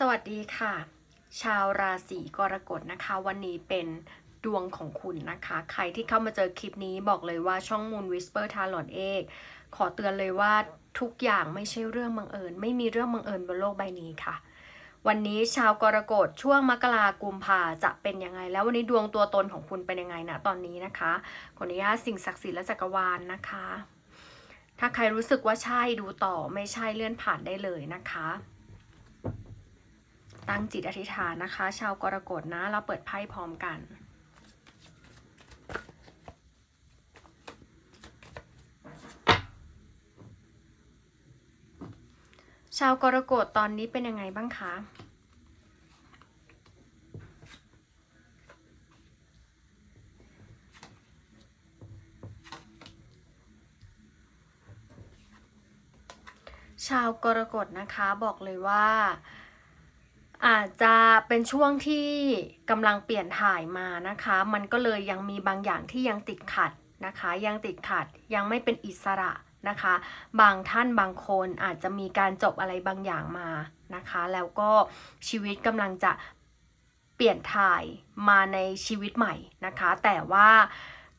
สวัสดีค่ะ ชาวราศีกรกฎนะคะ วันนี้เป็นดวงของคุณนะคะ ใครที่เข้ามาเจอคลิปนี้บอกเลยว่าช่อง Moon Whisper t a l o t เอกขอเตือนเลยว่าทุกอย่างไม่ใช่เรื่องบังเอิญ ไม่มีเรื่องบังเอิญบนโลกใบนี้ค่ะ วันนี้ชาวกรกฎช่วงมกรากุมภาจะเป็นยังไง แล้ววันนี้ดวงตัวตนของคุณเป็นยังไงนะตอนนี้นะคะขออนุญาตสิ่งศักดิ์สิทธิ์และจักรวาลนะคะ ถ้าใครรู้สึกว่าใช่ดูต่อไม่ใช่เลื่อนผ่านได้เลยนะคะ ตั้งจิตอธิษฐานนะคะ ชาวกรกฎนะ เราเปิดไพ่พร้อมกัน ชาวกรกฎตอนนี้เป็นยังไงบ้างคะชาวกรกฎนะคะบอกเลยว่า อาจจะเป็นช่วงที่กำลังเปลี่ยนถ่ายมานะคะ มันก็เลยยังมีบางอย่างที่ยังติดขัดนะคะ ยังติดขัดยังไม่เป็นอิสระนะคะ บางท่านบางคนอาจจะมีการจบอะไรบางอย่างมานะคะ แล้วก็ชีวิตกำลังจะเปลี่ยนถ่ายมาในชีวิตใหม่นะคะ แต่ว่า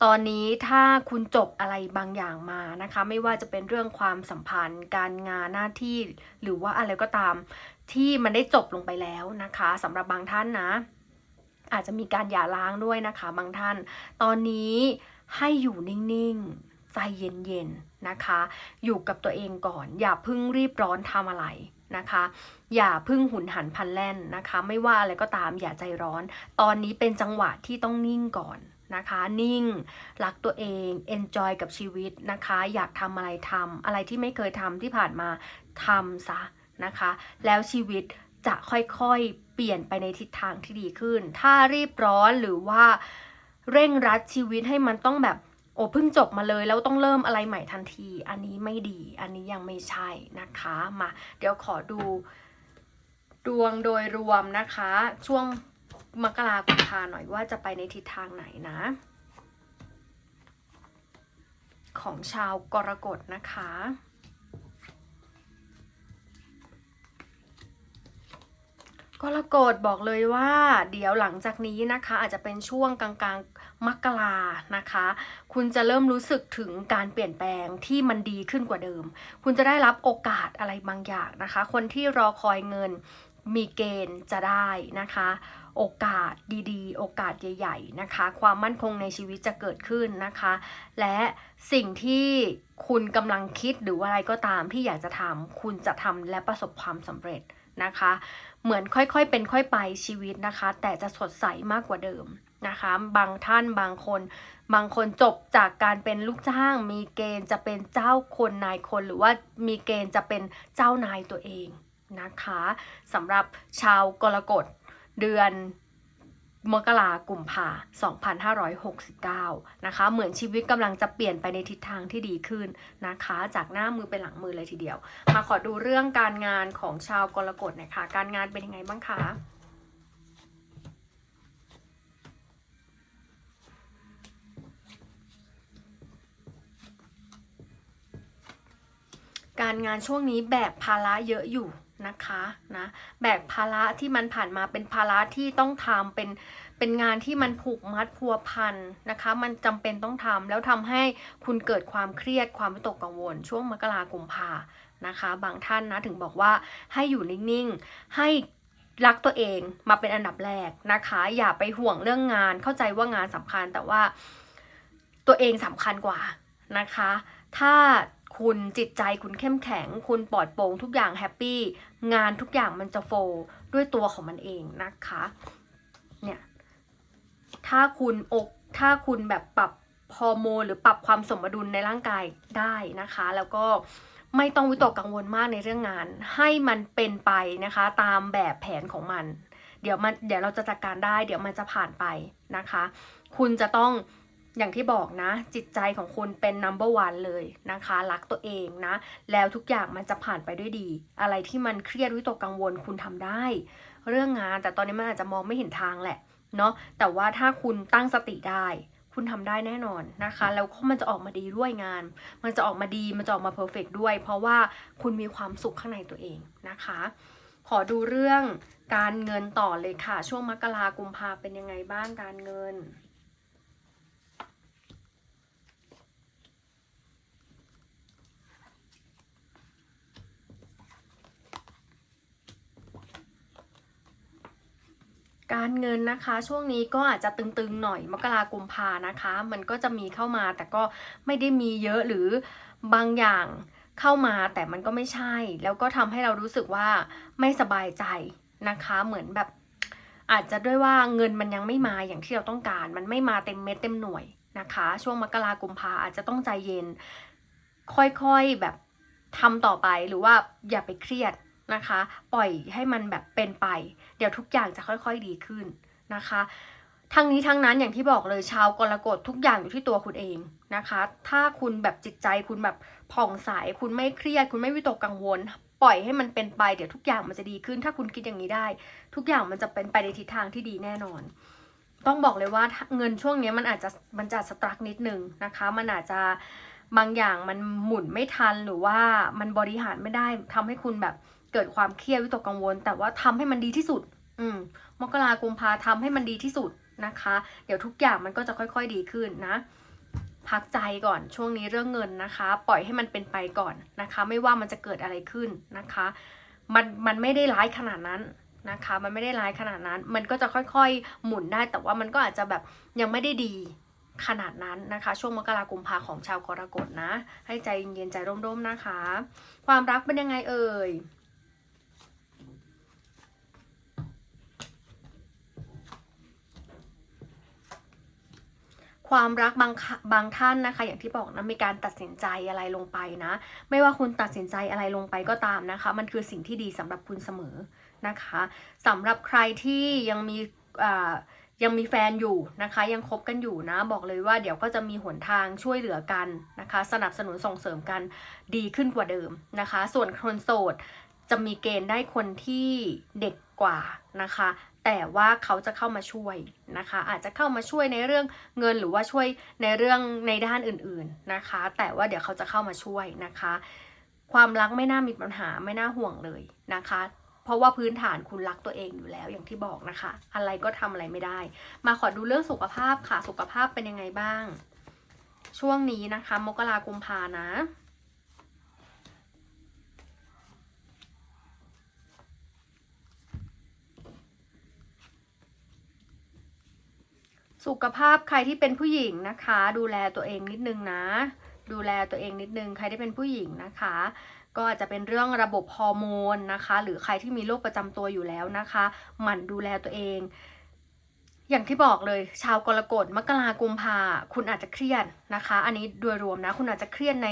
ตอนนี้ถ้าคุณจบอะไรบางอย่างมานะคะ ไม่ว่าจะเป็นเรื่องความสัมพันธ์ การงานหน้าที่หรือว่าอะไรก็ตามที่มันได้จบลงไปแล้วนะคะสำหรับบางท่านนะ อาจจะมีการหย่าร้างด้วยนะคะ บางท่าน ตอนนี้ให้อยู่นิ่งๆ ใจเย็นๆนะคะ อยู่กับตัวเองก่อน อย่าเพิ่งรีบร้อนทำอะไรนะคะ อย่าพึ่งหุนหันพันแล่นนะคะ ไม่ว่าอะไรก็ตามอย่าใจร้อน ตอนนี้เป็นจังหวะที่ต้องนิ่งก่อน นะคะ นิ่ง รักตัวเอง enjoy กับชีวิตนะคะ อยากทำอะไรทำอะไรที่ไม่เคยทำที่ผ่านมาทำซะนะคะ แล้วชีวิตจะค่อยๆ เปลี่ยนไปในทิศทางที่ดีขึ้น ถ้ารีบร้อนหรือว่าเร่งรัดชีวิตให้มันต้องแบบโอ้เพิ่งจบมาเลยแล้วต้องเริ่มอะไรใหม่ทันที อันนี้ไม่ดี อันนี้ยังไม่ใช่นะคะ มา เดี๋ยวขอดูดวงโดยรวมนะคะ ช่วง มกราคมพาหน่อยว่าจะไปในทิศทางไหนนะ ของชาวกรกฎนะคะ กรกฎบอกเลยว่า เดี๋ยวหลังจากนี้นะคะ อาจจะเป็นช่วงกลางๆมกรานะคะ คุณจะเริ่มรู้สึกถึงการเปลี่ยนแปลงที่มันดีขึ้นกว่าเดิม คุณจะได้รับโอกาสอะไรบางอย่างนะคะ คนที่รอคอยเงิน มีเกณฑ์จะได้นะคะ โอกาสดีๆ โอกาสใหญ่ ๆนะคะ ความมั่นคงในชีวิตจะเกิดขึ้นนะคะ และสิ่งที่คุณกำลังคิดหรืออะไรก็ตามที่อยากจะทำคุณจะทำและประสบความสำเร็จนะคะ เหมือนค่อยๆเป็นค่อยไปชีวิตนะคะ แต่จะสดใสมากกว่าเดิมนะคะบางท่านบางคน บางคนจบจากการเป็นลูกจ้าง มีเกณฑ์จะเป็นเจ้าคนนายคน หรือว่ามีเกณฑ์จะเป็นเจ้านายตัวเอง นะคะสำหรับชาวกรกฎเดือนมกรากุมภา2569 นะคะ เหมือนชีวิตกำลังจะเปลี่ยนไปในทิศทางที่ดีขึ้นนะคะ จากหน้ามือไปหลังมือเลยทีเดียว มาขอดูเรื่องการงานของชาวกรกฎน่อยค่ะการงานเป็นยังไงบ้างคะการงานช่วงนี้แบกภาระเยอะอยู่ นะคะนะแบกภาระที่มันผ่านมาเป็นภาระที่ต้องทำเป็นเป็นงานที่มันผูกมัดพัวพันนะคะ มันจำเป็นต้องทำแล้วทำให้คุณเกิดความเครียดความวิตกกังวล ช่วงมกราคมพานะคะ บางท่านนะถึงบอกว่าให้อยู่นิ่งๆให้รักตัวเองมาเป็นอันดับแรกนะคะ อย่าไปห่วงเรื่องงานเข้าใจว่างานสำคัญแต่ว่าตัวเองสำคัญกว่านะคะ ถ้า คุณจิตใจคุณเข้มแข็ง คุณปลอดโปร่งทุกอย่างแฮปปี้งานทุกอย่างมันจะโฟลด้วยตัวของมันเองนะคะเนี่ยถ้าคุณอกถ้าคุณแบบปรับฮอร์โมนหรือปรับความสมดุลในร่างกายได้นะคะ แล้วก็ไม่ต้องวิตกกังวลมากในเรื่องงาน ให้มันเป็นไปนะคะ ตามแบบแผนของมัน เดี๋ยวมันเดี๋ยวเราจะจัดการได้ เดี๋ยวมันจะผ่านไปนะคะ คุณจะต้อง อย่างที่บอกนะ จิตใจของคุณเป็น number one เลยนะคะ รักตัวเองนะ แล้วทุกอย่างมันจะผ่านไปด้วยดี อะไรที่มันเครียดวิตกกังวลคุณทำได้ เรื่องงานแต่ตอนนี้มันอาจจะมองไม่เห็นทางแหละเนาะแต่ว่าถ้าคุณตั้งสติได้ คุณทำได้แน่นอนนะคะ แล้วมันจะออกมาดีด้วยงาน มันจะออกมาดีมันจะออกมาเพอร์เฟกด้วย เพราะว่าคุณมีความสุขข้างในตัวเองนะคะ ขอดูเรื่องการเงินต่อเลยค่ะ ช่วงมกรากุมภาเป็นยังไงบ้างการเงิน การเงินนะคะ ช่วงนี้ก็อาจจะตึงๆหน่อยมกรากุมภานะคะ มันก็จะมีเข้ามาแต่ก็ไม่ได้มีเยอะหรือบางอย่างเข้ามาแต่มันก็ไม่ใช่ แล้วก็ทำให้เรารู้สึกว่าไม่สบายใจนะคะ เหมือนแบบอาจจะด้วยว่าเงินมันยังไม่มาอย่างที่เราต้องการ มันไม่มาเต็มเม็ดเต็มหน่วยนะคะ ช่วงมกรากุมภาอาจจะต้องใจเย็น ค่อยๆแบบทำต่อไปหรือว่าอย่าไปเครียด นะคะ ปล่อยให้มันแบบเป็นไป เดี๋ยวทุกอย่างจะค่อยๆดีขึ้นนะคะทั้งนี้ทั้งนั้นอย่างที่บอกเลยชาวกรกฎทุกอย่างอยู่ที่ตัวคุณเองนะคะ ถ้าคุณแบบจิตใจคุณแบบผ่องใสคุณไม่เครียด คุณไม่วิตกกังวล ปล่อยให้มันเป็นไปเดี๋ยวทุกอย่างมันจะดีขึ้น ถ้าคุณคิดอย่างนี้ได้ ทุกอย่างมันจะเป็นไปในทิศทางที่ดีแน่นอน ต้องบอกเลยว่าเงินช่วงนี้มันอาจจะมันจะสตรักนิดนึงนะคะ มันอาจจะ บางอย่างมันหมุนไม่ทันหรือว่ามันบริหารไม่ได้ทำให้คุณแบบเกิดความเครียดวิตกกังวล แต่ว่าทำให้มันดีที่สุด อืมมกรากุมภาทำให้มันดีที่สุดนะคะ เดี๋ยวทุกอย่างมันก็จะค่อยๆดีขึ้นนะ พักใจก่อนช่วงนี้เรื่องเงินนะคะ ปล่อยให้มันเป็นไปก่อนนะคะ ไม่ว่ามันจะเกิดอะไรขึ้นนะคะ มันมันไม่ได้ร้ายขนาดนั้นนะคะ มันไม่ได้ร้ายขนาดนั้น มันก็จะค่อยๆ หมุนได้แต่ว่ามันก็อาจจะแบบยังไม่ได้ดี ขนาดนั้นนะคะ ช่วงมกรากุมภาของชาวกรกฎนะ ให้ใจเย็นใจร่มๆนะคะ ความรักเป็นยังไงเอ่ยความรักบางบางท่านนะคะ อย่างที่บอกนะมีการตัดสินใจอะไรลงไปนะ ไม่ว่าคุณตัดสินใจอะไรลงไปก็ตามนะคะ มันคือสิ่งที่ดีสำหรับคุณเสมอนะคะสำหรับใครที่ยังมี ยังมีแฟนอยู่นะคะยังคบกันอยู่นะ บอกเลยว่าเดี๋ยวก็จะมีหนทางช่วยเหลือกันนะคะ สนับสนุนส่งเสริมกันดีขึ้นกว่าเดิมนะคะ ส่วนคนโสดจะมีเกณฑ์ได้คนที่เด็กกว่านะคะ แต่ว่าเขาจะเข้ามาช่วยนะคะ อาจจะเข้ามาช่วยในเรื่องเงินหรือว่าช่วยในเรื่องในด้านอื่นๆนะคะ แต่ว่าเดี๋ยวเขาจะเข้ามาช่วยนะคะ ความรักไม่น่ามีปัญหาไม่น่าห่วงเลยนะคะ เพราะว่าพื้นฐานคุณรักตัวเองอยู่แล้วอย่างที่บอกนะคะ อะไรก็ทำอะไรไม่ได้ มาขอดูเรื่องสุขภาพค่ะสุขภาพเป็นยังไงบ้าง ช่วงนี้นะคะ มกรากุมภานะสุขภาพใครที่เป็นผู้หญิงนะคะ ดูแลตัวเองนิดนึงนะ ดูแลตัวเองนิดนึง ใครที่เป็นผู้หญิงนะคะ ก็อาจจะเป็นเรื่องระบบฮอร์โมนนะคะ หรือใครที่มีโรคประจำตัวอยู่แล้วนะคะ หมั่นดูแลตัวเอง อย่างที่บอกเลย ชาวกรกฎมกรากุมภาคุณอาจจะเครียดนะคะ อันนี้โดยรวมนะ คุณอาจจะเครียดใน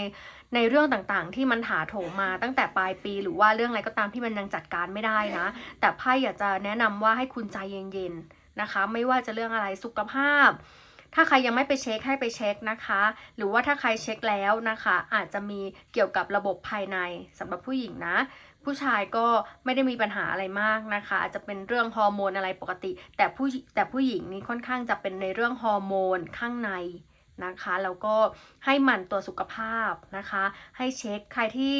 ในเรื่องต่างๆ ที่มันถาโถมมาตั้งแต่ปลายปี หรือว่าเรื่องอะไรก็ตามที่มันยังจัดการไม่ได้นะ แต่ไพ่อยากจะแนะนำว่าให้คุณใจเย็นๆนะคะ ไม่ว่าจะเรื่องอะไรสุขภาพ ถ้าใครยังไม่ไปเช็คให้ไปเช็คนะคะ หรือว่าถ้าใครเช็คแล้วนะคะ อาจจะมีเกี่ยวกับระบบภายในสำหรับผู้หญิงนะ ผู้ชายก็ไม่ได้มีปัญหาอะไรมากนะคะ อาจจะเป็นเรื่องฮอร์โมนอะไรปกติ แต่ผู้แต่ผู้หญิงนี่ค่อนข้างจะเป็นในเรื่องฮอร์โมนข้างในนะคะแล้วก็ให้หมั่นตัวสุขภาพนะคะ ให้เช็คใครที่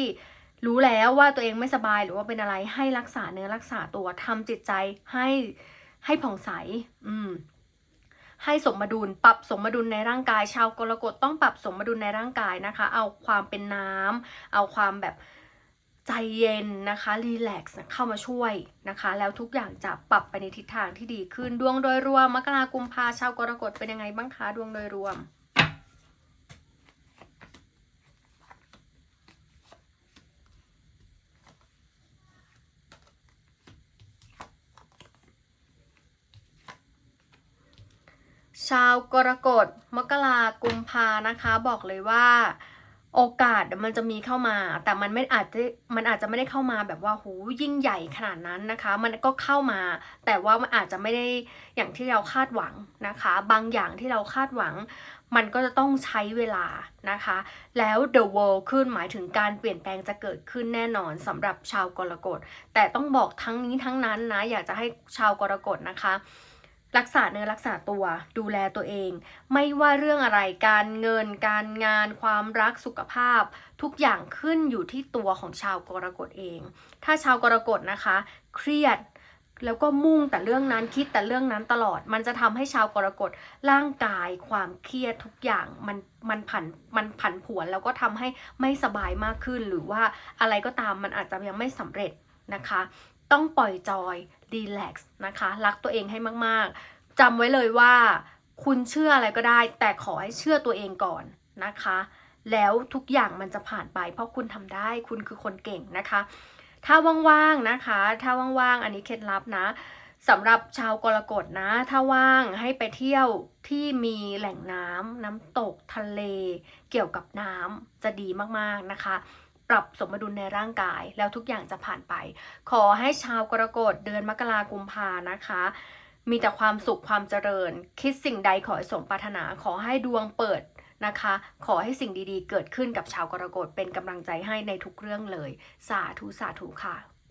รู้แล้วว่าตัวเองไม่สบายหรือว่าเป็นอะไรให้รักษาเนื้อรักษาตัวทำจิตใจให้ให้ผ่องใส อืม ให้สมดุลปรับสมดุลในร่างกาย ชาวกรกฎต้องปรับสมดุลในร่างกายนะคะ เอาความเป็นน้ำเอาความแบบใจเย็นนะคะรีแลกซ์เข้ามาช่วยนะคะ แล้วทุกอย่างจะปรับไปในทิศทางที่ดีขึ้นดวงโดยรวมมกรากุมภาชาวกรกฎเป็นยังไงบ้างคะดวงโดยรวม ชาวกรกฎมกรากุมภานะคะ บอกเลยว่าโอกาสมันจะมีเข้ามา แต่มันไม่อาจจะมันอาจจะไม่ได้เข้ามาแบบว่าหูยิ่งใหญ่ขนาดนั้นนะคะ มันก็เข้ามา แต่ว่ามันอาจจะไม่ได้อย่างที่เราคาดหวังนะคะ บางอย่างที่เราคาดหวัง มันก็จะต้องใช้เวลานะคะ แล้ว the world ขึ้นหมายถึงการเปลี่ยนแปลงจะเกิดขึ้นแน่นอนสำหรับชาวกรกฎแต่ต้องบอกทั้งนี้ทั้งนั้นนะอยากจะให้ชาวกรกฎนะคะ รักษาเนื้อรักษาตัว ดูแลตัวเอง ไม่ว่าเรื่องอะไรการเงิน การงาน ความรักสุขภาพ ทุกอย่างขึ้นอยู่ที่ตัวของชาวกรกฎเอง ถ้าชาวกรกฎนะคะ เครียดแล้วก็มุ่งแต่เรื่องนั้นคิดแต่เรื่องนั้นตลอด มันจะทำให้ชาวกรกฎร่างกายความเครียดทุกอย่างมันมันผันมันผันผวนแล้วก็ทำให้ไม่สบายมากขึ้น หรือว่าอะไรก็ตามมันอาจจะยังไม่สำเร็จนะคะ ต้องปล่อยจอย ดีแลกซ์นะคะ รักตัวเองให้มากๆจำไว้เลยว่า คุณเชื่ออะไรก็ได้ แต่ขอให้เชื่อตัวเองก่อนนะคะ แล้วทุกอย่างมันจะผ่านไป เพราะคุณทำได้คุณคือคนเก่งนะคะ ถ้าว่างๆนะคะ ถ้าว่างๆอันนี้เคล็ดลับนะสำหรับชาวกรกฎนะ ถ้าว่างให้ไปเที่ยวที่มีแหล่งน้ำน้ำตกทะเล เกี่ยวกับน้ำจะดีมากๆนะคะ ปรับสมดุลในร่างกายแล้วทุกอย่างจะผ่านไป ขอให้ชาวกรกฎเดือนมกรากุมภานะคะ มีแต่ความสุขความเจริญ คิดสิ่งใดขอให้สมปรารถนาขอให้ดวงเปิดนะคะ ขอให้สิ่งดีๆ เกิดขึ้นกับชาวกรกฎเป็นกำลังใจให้ในทุกเรื่องเลย สาธุสาธุค่ะ